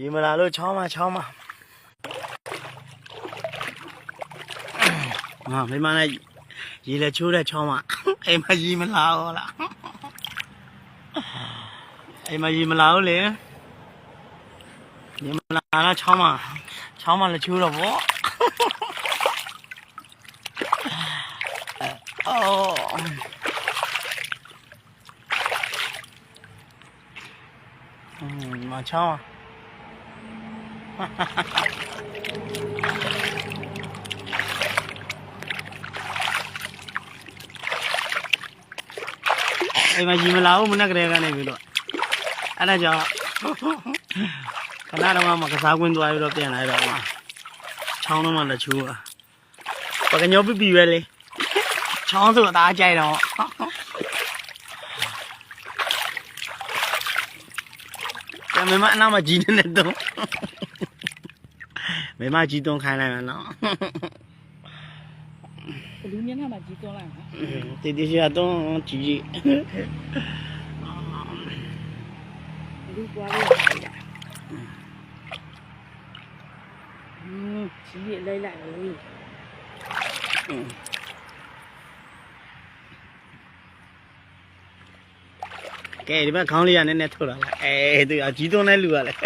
ရေမလာလို့ချောင်းမချောင်းမငါမိမနဲ့ရေလက်ချိုးတဲ့ချောင်းမအိမ်မရေမလာဘူးလားအိမ်မရေမလာဘူးလေရေမလာတော့ချောင်းမချောင်းမလက်ချိုးတော့ဗောအော်嗯，马枪啊。 အဲ့မှာကြီးမလာဘူးမနေ့ကလေးကနေပြီးတော့အဲ့ဒါကြောင့်ခဏတော့မှကစားကွင်းသွားပြီးတော့ပြန်လာတော့မှချောင်းတော့မှလည်းချူတာပကညောပြပြပဲလေချောင်းဆိုအသားကြိုက်တော့ကဲမမအနာမကြီးနေနေတော့ မမကြီးတုံးခိုင်းလိုက်မယ်နော်ဘလူးမျက်နှာမှာကြီးသွန်းလိုက်မှာတီတီရှာတုံးကြီးကြီးဘလူးပွားလေးอืมကြီးလေးလိုက်လိုက်လေကဲဒီဘက်ခေါင်းလေးကနည်းနည်းထုတ်လာလိုက်အဲသူအကြီးတုံးတဲ့လူကလည်း